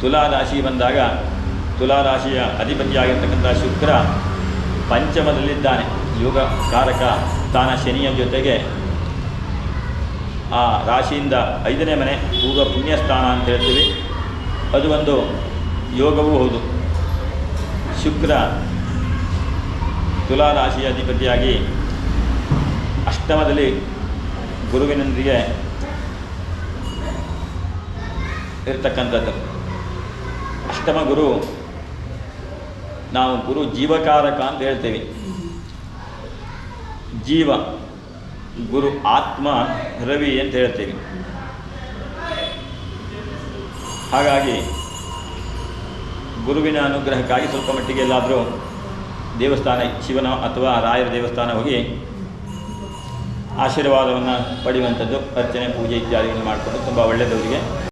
ತುಲಾ ರಾಶಿ ಬಂದಾಗ ತುಲಾ ರಾಶಿಯ ಅಧಿಪತಿಯಾಗಿರ್ತಕ್ಕಂಥ ಶುಕ್ರ ಪಂಚಮದಲ್ಲಿದ್ದಾನೆ. ಯೋಗ ಕಾರಕ ಸ್ಥಾನ ಶನಿಯ ಜೊತೆಗೆ ಆ ರಾಶಿಯಿಂದ ಐದನೇ ಮನೆ ಪೂರ್ವ ಪುಣ್ಯ ಸ್ಥಾನ ಅಂತ ಹೇಳ್ತೀವಿ. ಅದು ಒಂದು ಯೋಗವೂ ಹೌದು. ಶುಕ್ರ ತುಲಾ ರಾಶಿಯ ಅಧಿಪತಿಯಾಗಿ ಅಷ್ಟಮದಲ್ಲಿ ಗುರುವಿನೊಂದಿಗೆ ಇರತಕ್ಕಂಥದ್ದು. ಅಷ್ಟಮ ಗುರು ನಾವು ಗುರು ಜೀವಕಾರಕ ಅಂತ ಹೇಳ್ತೇವೆ. ಜೀವ, ಗುರು ಆತ್ಮ, ರವಿ ಅಂತ ಹೇಳ್ತೇವೆ. ಹಾಗಾಗಿ ಗುರುವಿನ ಅನುಗ್ರಹಕ್ಕಾಗಿ ಸ್ವಲ್ಪ ಮಟ್ಟಿಗೆ ಎಲ್ಲಾದರೂ ದೇವಸ್ಥಾನ ಶಿವನ ಅಥವಾ ರಾಯರ ದೇವಸ್ಥಾನ ಹೋಗಿ ಆಶೀರ್ವಾದವನ್ನು ಪಡೆಯುವಂಥದ್ದು ಅರ್ಚನೆ ಪೂಜೆ ಇತ್ಯಾದಿಗಳನ್ನು ಮಾಡಿಕೊಂಡು ತುಂಬ ಒಳ್ಳೆಯದವರಿಗೆ